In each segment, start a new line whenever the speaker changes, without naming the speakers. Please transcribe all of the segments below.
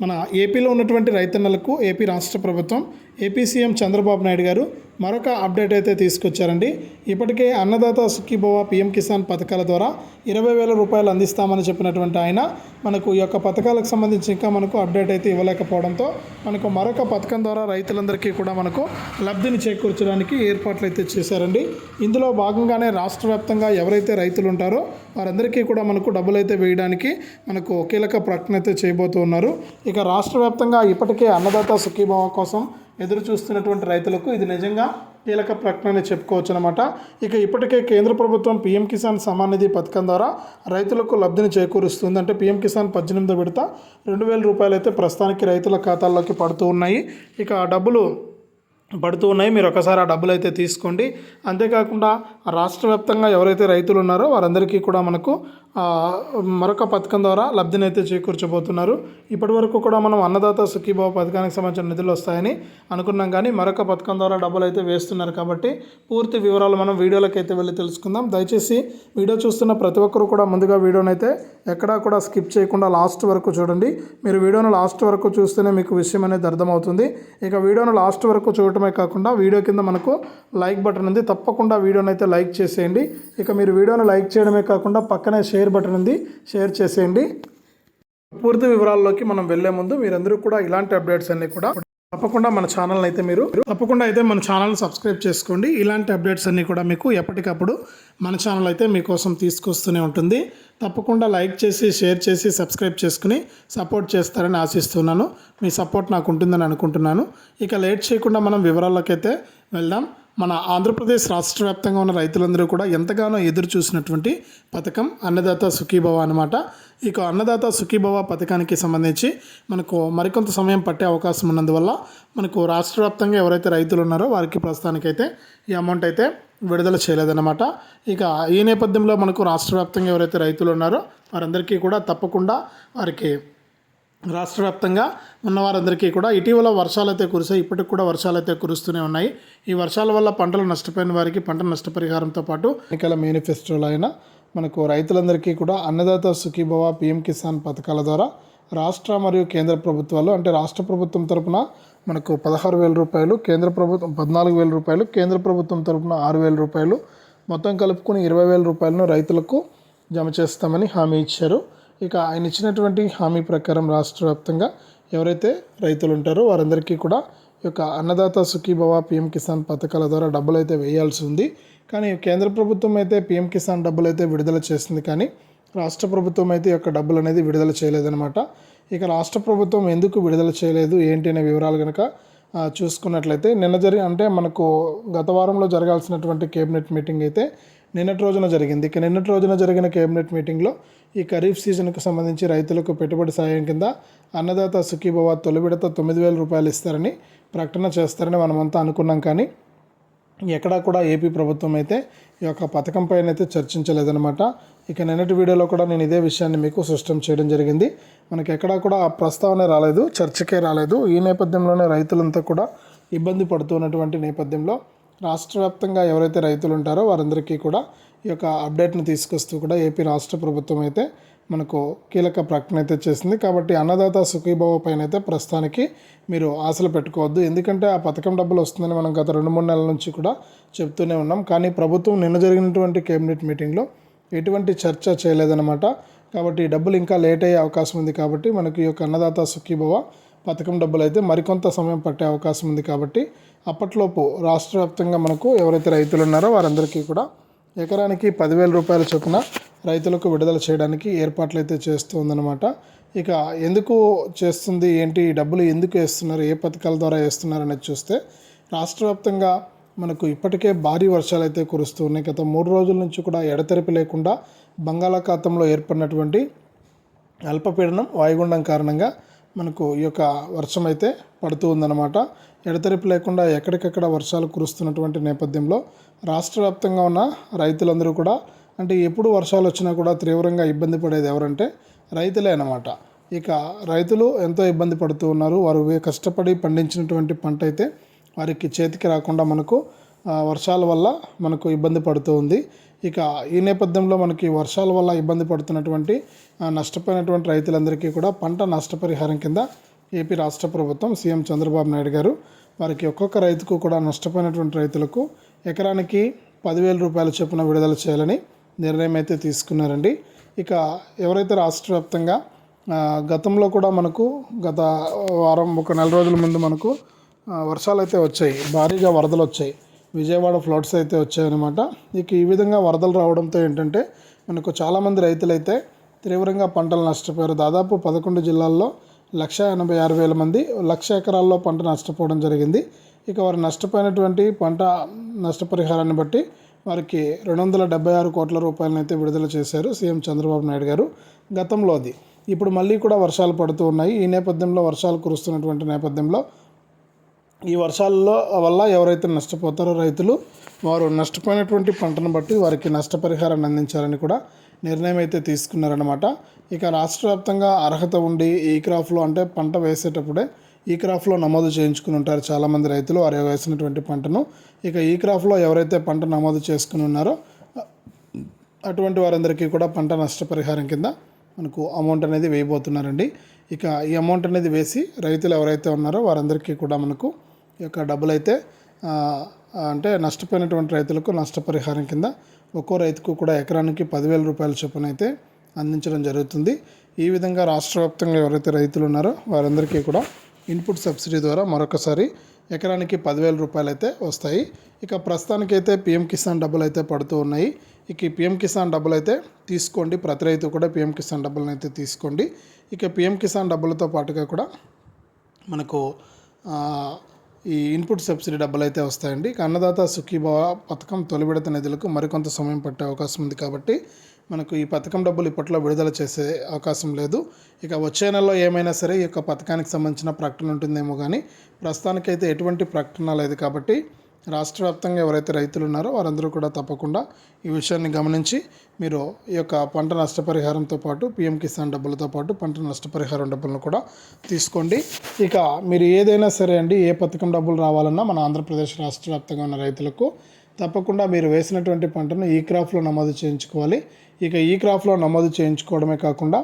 మన ఏపీలో ఉన్నటువంటి రైతన్నలకు ఏపీ రాష్ట్ర ప్రభుత్వం ఏపీ సీఎం చంద్రబాబు నాయుడు గారు మరొక అప్డేట్ అయితే తీసుకొచ్చారండి. ఇప్పటికే అన్నదాత సుఖీభవ పిఎం కిసాన్ పథకాల ద్వారా ఇరవై వేల రూపాయలు అందిస్తామని చెప్పినటువంటి ఆయన మనకు ఈ యొక్క పథకాలకు సంబంధించి ఇంకా మనకు అప్డేట్ అయితే ఇవ్వలేకపోవడంతో మనకు మరొక పథకం ద్వారా రైతులందరికీ కూడా మనకు లబ్ధిని చేకూర్చడానికి ఏర్పాట్లు అయితే చేశారండి. ఇందులో భాగంగానే రాష్ట్ర వ్యాప్తంగా ఎవరైతే రైతులు ఉంటారో వారందరికీ కూడా మనకు డబ్బులు అయితే వేయడానికి మనకు కీలక ప్రకటన అయితే చేయబోతూ ఉన్నారు. ఇక రాష్ట్ర వ్యాప్తంగా ఇప్పటికే అన్నదాత సుఖీభావ కోసం ఎదురు చూస్తున్నటువంటి రైతులకు ఇది నిజంగా కీలక ప్రకటన అని చెప్పుకోవచ్చు అనమాట ఇక ఇప్పటికే కేంద్ర ప్రభుత్వం పీఎం కిసాన్ సమాన్ నిధి పథకం ద్వారా రైతులకు లబ్ధిని చేకూరుస్తుంది. అంటే పీఎం కిసాన్ పద్దెనిమిది విడత రెండు వేల రూపాయలు అయితే ప్రస్తుతానికి రైతుల ఖాతాల్లోకి పడుతూ ఉన్నాయి. ఇక ఆ డబ్బులు పడుతూ ఉన్నాయి. మీరు ఒకసారి ఆ డబ్బులు అయితే తీసుకోండి. అంతేకాకుండా రాష్ట్ర వ్యాప్తంగా ఎవరైతే రైతులు ఉన్నారో వారందరికీ కూడా మనకు మరొక పథకం ద్వారా లబ్ధిని అయితే చేకూర్చబోతున్నారు. ఇప్పటి వరకు కూడా మనం అన్నదాత సుఖీభావ పథకానికి సంబంధించిన నిధులు వస్తాయని అనుకున్నాం కానీ మరొక పథకం ద్వారా డబ్బులు అయితే వేస్తున్నారు కాబట్టి పూర్తి వివరాలు మనం వీడియోలోకి అయితే వెళ్ళి తెలుసుకుందాం. దయచేసి వీడియో చూస్తున్న ప్రతి ఒక్కరు కూడా ముందుగా వీడియోని అయితే ఎక్కడా కూడా స్కిప్ చేయకుండా లాస్ట్ వరకు చూడండి. మీరు వీడియోను లాస్ట్ వరకు చూస్తేనే మీకు విషయం అనేది అర్థమవుతుంది. ఇక వీడియోను లాస్ట్ వరకు చూడటమే కాకుండా వీడియో కింద మనకు లైక్ బటన్ ఉంది. తప్పకుండా వీడియోని అయితే లైక్ చేసేయండి. ఇక మీరు వీడియోను లైక్ చేయడమే కాకుండా పక్కనే షేర్ బటన్ ఉంది. షేర్ చేసేయండి. పూర్తి వివరాల్లోకి మనం వెళ్ళే ముందు మీరందరూ కూడా ఇలాంటి అప్డేట్స్ అన్ని కూడా తప్పకుండా మన ఛానల్ అయితే మీరు తప్పకుండా అయితే మన ఛానల్ సబ్స్క్రైబ్ చేసుకోండి. ఇలాంటి అప్డేట్స్ అన్ని కూడా మీకు ఎప్పటికప్పుడు మన ఛానల్ అయితే మీకోసం తీసుకొస్తూనే ఉంటుంది. తప్పకుండా లైక్ చేసి షేర్ చేసి సబ్స్క్రైబ్ చేసుకుని సపోర్ట్ చేస్తారని ఆశిస్తున్నాను. మీ సపోర్ట్ నాకు ఉంటుందని అనుకుంటున్నాను. ఇక లేట్ చేయకుండా మనం వివరాల్లోకి అయితే వెళ్దాం. మన ఆంధ్రప్రదేశ్ రాష్ట్ర వ్యాప్తంగా ఉన్న రైతులందరూ కూడా ఎంతగానో ఎదురు చూసినటువంటి పథకం అన్నదాత సుఖీభవ అనమాట ఇక అన్నదాత సుఖీభవ పథకానికి సంబంధించి మనకు మరికొంత సమయం పట్టే అవకాశం ఉన్నందువల్ల మనకు రాష్ట్ర వ్యాప్తంగా ఎవరైతే రైతులు ఉన్నారో వారికి ప్రస్తుతానికైతే ఈ అమౌంట్ అయితే విడుదల చేయలేదన్నమాట. ఇక ఈ నేపథ్యంలో మనకు రాష్ట్ర వ్యాప్తంగా ఎవరైతే రైతులు ఉన్నారో వారందరికీ కూడా తప్పకుండా వారికి రాష్ట్ర వ్యాప్తంగా ఉన్న వారందరికీ కూడా ఇటీవల వర్షాలైతే కురిసాయి ఇప్పటికి కూడా వర్షాలైతే కురుస్తూనే ఉన్నాయి. ఈ వర్షాల వల్ల పంటలు నష్టపోయిన వారికి పంట నష్టపరిహారంతో పాటు ఎన్నికల మేనిఫెస్టోలో అయిన మనకు రైతులందరికీ కూడా అన్నదాత సుఖీభవ పిఎం కిసాన్ పథకాల ద్వారా రాష్ట్ర మరియు కేంద్ర ప్రభుత్వాలు అంటే రాష్ట్ర ప్రభుత్వం తరపున మనకు పదహారు వేల రూపాయలు కేంద్ర ప్రభుత్వం పద్నాలుగు వేల రూపాయలు కేంద్ర ప్రభుత్వం తరపున ఆరు వేల రూపాయలు మొత్తం కలుపుకొని ఇరవై వేల రూపాయలను రైతులకు జమ చేస్తామని హామీ ఇచ్చారు. ఇక ఆయన ఇచ్చినటువంటి హామీ ప్రకారం రాష్ట్ర వ్యాప్తంగా ఎవరైతే రైతులు ఉంటారో వారందరికీ కూడా ఈ యొక్క అన్నదాత సుఖీభవ పిఎం కిసాన్ పథకాల ద్వారా డబ్బులు అయితే వేయాల్సి ఉంది. కానీ కేంద్ర ప్రభుత్వం అయితే పిఎం కిసాన్ డబ్బులు అయితే విడుదల చేస్తుంది కానీ రాష్ట్ర ప్రభుత్వం అయితే ఈ యొక్క డబ్బులు అనేది విడుదల చేయలేదన్నమాట. ఇక రాష్ట్ర ప్రభుత్వం ఎందుకు విడుదల చేయలేదు ఏంటి అనే వివరాలు కనుక చూసుకున్నట్లయితే నిన్న జరిగి అంటే మనకు గత వారంలో జరగాల్సినటువంటి కేబినెట్ మీటింగ్ అయితే నిన్నటి రోజున జరిగింది. ఇక నిన్నటి రోజున జరిగిన కేబినెట్ మీటింగ్లో ఈ ఖరీఫ్ సీజన్కు సంబంధించి రైతులకు పెట్టుబడి సాయం కింద అన్నదాత సుఖీభవ తొలి విడత తొమ్మిది వేల రూపాయలు ఇస్తారని ప్రకటన చేస్తారని మనమంతా అనుకున్నాం కానీ ఎక్కడా కూడా ఏపీ ప్రభుత్వం అయితే ఈ యొక్క పథకం పైన అయితే చర్చించలేదనమాట ఇక నిన్నటి వీడియోలో కూడా నేను ఇదే విషయాన్ని మీకు స్పష్టం చేయడం జరిగింది. మనకి ఎక్కడా కూడా ఆ ప్రస్తావన రాలేదు చర్చకే రాలేదు. ఈ నేపథ్యంలోనే రైతులంతా కూడా ఇబ్బంది పడుతున్నటువంటి నేపథ్యంలో రాష్ట్ర వ్యాప్తంగా ఎవరైతే రైతులు ఉంటారో వారందరికీ కూడా ఈ యొక్క అప్డేట్ని తీసుకొస్తూ కూడా ఏపీ రాష్ట్ర ప్రభుత్వం అయితే మనకు కీలక ప్రకటన అయితే చేసింది. కాబట్టి అన్నదాత సుఖీభావ పైన అయితే ప్రస్తుతానికి మీరు ఆశలు పెట్టుకోవద్దు. ఎందుకంటే ఆ పథకం డబ్బులు వస్తుందని మనం గత రెండు మూడు నెలల నుంచి కూడా చెప్తూనే ఉన్నాం. కానీ ప్రభుత్వం నిన్న జరిగినటువంటి కేబినెట్ మీటింగ్లో ఎటువంటి చర్చ చేయలేదన్నమాట. కాబట్టి డబ్బులు ఇంకా లేట్ అయ్యే అవకాశం ఉంది కాబట్టి మనకి ఈ యొక్క అన్నదాత సుఖీభవ పథకం డబ్బులు అయితే మరికొంత సమయం పట్టే అవకాశం ఉంది కాబట్టి అప్పట్లోపు రాష్ట్ర వ్యాప్తంగా మనకు ఎవరైతే రైతులు ఉన్నారో వారందరికీ కూడా ఎకరానికి పదివేల రూపాయల చొప్పున రైతులకు విడుదల చేయడానికి ఏర్పాట్లు అయితే చేస్తుందన్నమాట. ఇక ఎందుకు చేస్తుంది ఏంటి ఈ డబ్బులు ఎందుకు వేస్తున్నారు ఏ పథకాల ద్వారా వేస్తున్నారు అనేది చూస్తే రాష్ట్ర వ్యాప్తంగా మనకు ఇప్పటికే భారీ వర్షాలు అయితే కురుస్తున్నాయి గత మూడు రోజుల నుంచి కూడా ఎడతెరిపి లేకుండా బంగాళాఖాతంలో ఏర్పడినటువంటి అల్పపీడనం వాయుగుండం కారణంగా మనకు ఈ యొక్క వర్షం అయితే పడుతూ ఉందన్నమాట. ఎడతెరిపి లేకుండా ఎక్కడికెక్కడ వర్షాలు కురుస్తున్నటువంటి నేపథ్యంలో రాష్ట్ర వ్యాప్తంగా ఉన్న రైతులందరూ కూడా అంటే ఎప్పుడు వర్షాలు వచ్చినా కూడా తీవ్రంగా ఇబ్బంది పడేది ఎవరంటే రైతులే అన్నమాట. ఇక రైతులు ఎంతో ఇబ్బంది పడుతూ ఉన్నారు. వారు కష్టపడి పండించినటువంటి పంట అయితే వారికి చేతికి రాకుండా మనకు వర్షాల వల్ల మనకు ఇబ్బంది పడుతూ ఉంది. ఇక ఈ నేపథ్యంలో మనకి వర్షాల వల్ల ఇబ్బంది పడుతున్నటువంటి నష్టపోయినటువంటి రైతులందరికీ కూడా పంట నష్టపరిహారం కింద ఏపీ రాష్ట్ర ప్రభుత్వం సీఎం చంద్రబాబు నాయుడు గారు వారికి ఒక్కొక్క రైతుకు కూడా నష్టపోయినటువంటి రైతులకు ఎకరానికి పదివేల రూపాయల చొప్పున విడుదల చేయాలని నిర్ణయం అయితే తీసుకున్నారండి. ఇక ఎవరైతే రాష్ట్ర వ్యాప్తంగా గతంలో కూడా మనకు గత వారం ఒక నెల రోజుల ముందు మనకు వర్షాలు అయితే వచ్చాయి. భారీగా వరదలు వచ్చాయి. విజయవాడ ఫ్లడ్స్ అయితే వచ్చాయన్నమాట. ఇక ఈ విధంగా వరదలు రావడంతో ఏంటంటే మనకు చాలామంది రైతులైతే తీవ్రంగా పంటలు నష్టపోయారు. దాదాపు పదకొండు జిల్లాల్లో లక్ష ఎనభై ఆరు వేల మంది లక్ష ఎకరాల్లో పంట నష్టపోవడం జరిగింది. ఇక వారు నష్టపోయినటువంటి పంట నష్టపరిహారాన్ని బట్టి వారికి రెండు వందల డెబ్బై ఆరు కోట్ల రూపాయలను అయితే విడుదల చేశారు సీఎం చంద్రబాబు నాయుడు గారు గతంలో అది. ఇప్పుడు మళ్ళీ కూడా వర్షాలు పడుతూ ఉన్నాయి. ఈ నేపథ్యంలో వర్షాలు కురుస్తున్నటువంటి నేపథ్యంలో ఈ వర్షాల్లో వల్ల ఎవరైతే నష్టపోతారో రైతులు వారు నష్టపోయినటువంటి పంటను బట్టి వారికి నష్టపరిహారాన్ని అందించాలని కూడా నిర్ణయం అయితే తీసుకున్నారనమాట ఇక రాష్ట్ర వ్యాప్తంగా అర్హత ఉండి ఈ క్రాఫ్లో అంటే పంట వేసేటప్పుడే ఈ క్రాఫ్లో నమోదు చేయించుకుని ఉంటారు చాలామంది రైతులు వారు వేసినటువంటి పంటను. ఇక ఈ క్రాఫ్లో ఎవరైతే పంట నమోదు చేసుకుని ఉన్నారో అటువంటి వారందరికీ కూడా పంట నష్టపరిహారం కింద మనకు అమౌంట్ అనేది వేయబోతున్నారండి. ఇక ఈ అమౌంట్ అనేది వేసి రైతులు ఎవరైతే ఉన్నారో వారందరికీ కూడా మనకు యొక్క డబ్బులు అయితే అంటే నష్టపోయినటువంటి రైతులకు నష్టపరిహారం కింద ఒక్కో రైతుకు కూడా ఎకరానికి పదివేల రూపాయల చొప్పున అయితే అందించడం జరుగుతుంది. ఈ విధంగా రాష్ట్ర వ్యాప్తంగా ఎవరైతే రైతులు ఉన్నారో వారందరికీ కూడా ఇన్పుట్ సబ్సిడీ ద్వారా మరొకసారి ఎకరానికి పదివేల రూపాయలు అయితే వస్తాయి. ఇక ప్రస్తుతానికైతే పిఎం కిసాన్ డబ్బులు అయితే పడుతూ ఉన్నాయి. ఇక ఈ పిఎం కిసాన్ డబ్బులు అయితే తీసుకోండి. ప్రతి రైతు కూడా పిఎం కిసాన్ డబ్బులను అయితే తీసుకోండి. ఇక పిఎం కిసాన్ డబ్బులతో పాటుగా కూడా మనకు ఈ ఇన్పుట్ సబ్సిడీ డబ్బులు అయితే వస్తాయండి అన్నదాత సుఖీభవ పథకం తొలి విడత నిధులకు మరికొంత సమయం పట్టే అవకాశం ఉంది కాబట్టి మనకు ఈ పథకం డబ్బులు ఇప్పట్లో విడుదల చేసే అవకాశం లేదు. ఇక వచ్చే నెలలో ఏమైనా సరే ఈ యొక్క పథకానికి సంబంధించిన ప్రకటన ఉంటుందేమో కానీ ప్రస్తుతానికైతే ఎటువంటి ప్రకటన లేదు కాబట్టి రాష్ట్ర వ్యాప్తంగా ఎవరైతే రైతులు ఉన్నారో వారందరూ కూడా తప్పకుండా ఈ విషయాన్ని గమనించి మీరు ఈ యొక్క పంట నష్టపరిహారంతో పాటు పిఎం కిసాన్ డబ్బులతో పాటు పంట నష్టపరిహారం డబ్బులను కూడా తీసుకోండి. ఇక మీరు ఏదైనా సరే అండి ఏ పథకం డబ్బులు రావాలన్నా మన ఆంధ్రప్రదేశ్ రాష్ట్ర వ్యాప్తంగా ఉన్న రైతులకు తప్పకుండా మీరు వేసినటువంటి పంటను ఈ క్రాఫ్లో నమోదు చేయించుకోవాలి. ఇక ఈ క్రాఫ్లో నమోదు చేయించుకోవడమే కాకుండా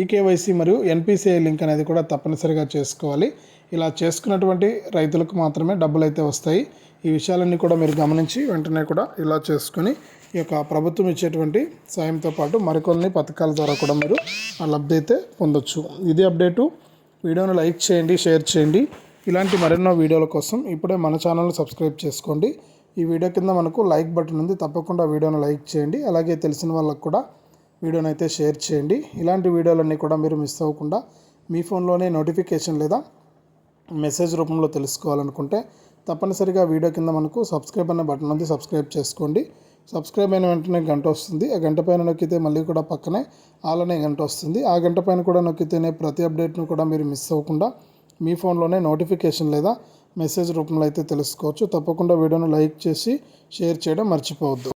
ఈకేవైసీ మరియు ఎన్పిసిఐ లింక్ అనేది కూడా తప్పనిసరిగా చేసుకోవాలి. ఇలా చేసుకున్నటువంటి రైతులకు మాత్రమే డబ్బులు అయితే వస్తాయి. ఈ విషయాలన్నీ కూడా మీరు గమనించి వెంటనే కూడా ఇలా చేసుకొని ఈ యొక్క ప్రభుత్వం ఇచ్చేటువంటి సాయంతో పాటు మరికొన్ని పథకాల ద్వారా కూడా మీరు ఆ లబ్ధి అయితే పొందొచ్చు. ఇది అప్డేటు. వీడియోను లైక్ చేయండి షేర్ చేయండి. ఇలాంటి మరెన్నో వీడియోల కోసం ఇప్పుడే మన ఛానల్ని సబ్స్క్రైబ్ చేసుకోండి. ఈ వీడియో కింద మనకు లైక్ బటన్ ఉంది. తప్పకుండా వీడియోను లైక్ చేయండి. అలాగే తెలిసిన వాళ్ళకు కూడా వీడియోని అయితే షేర్ చేయండి. ఇలాంటి వీడియోలన్నీ కూడా మీరు మిస్ అవ్వకుండా మీ ఫోన్లోనే నోటిఫికేషన్ లేదా మెసేజ్ రూపంలో తెలుసుకోవాలనుకుంటే తప్పనిసరిగా వీడియో కింద మనకు సబ్స్క్రైబ్ అనే బటన్ ఉంది సబ్స్క్రైబ్ చేసుకోండి. సబ్స్క్రైబ్ అయిన వెంటనే గంట వస్తుంది. ఆ గంట పైన నొక్కితే మళ్ళీ కూడా పక్కనే అలానే గంట వస్తుంది. ఆ గంట పైన కూడా నొక్కితేనే ప్రతి అప్డేట్ను కూడా మీరు మిస్ అవ్వకుండా మీ ఫోన్లోనే నోటిఫికేషన్ లేదా మెసేజ్ రూపంలో అయితే తెలుసుకోవచ్చు. తప్పకుండా వీడియోను లైక్ చేసి షేర్ చేయడం మర్చిపోవద్దు.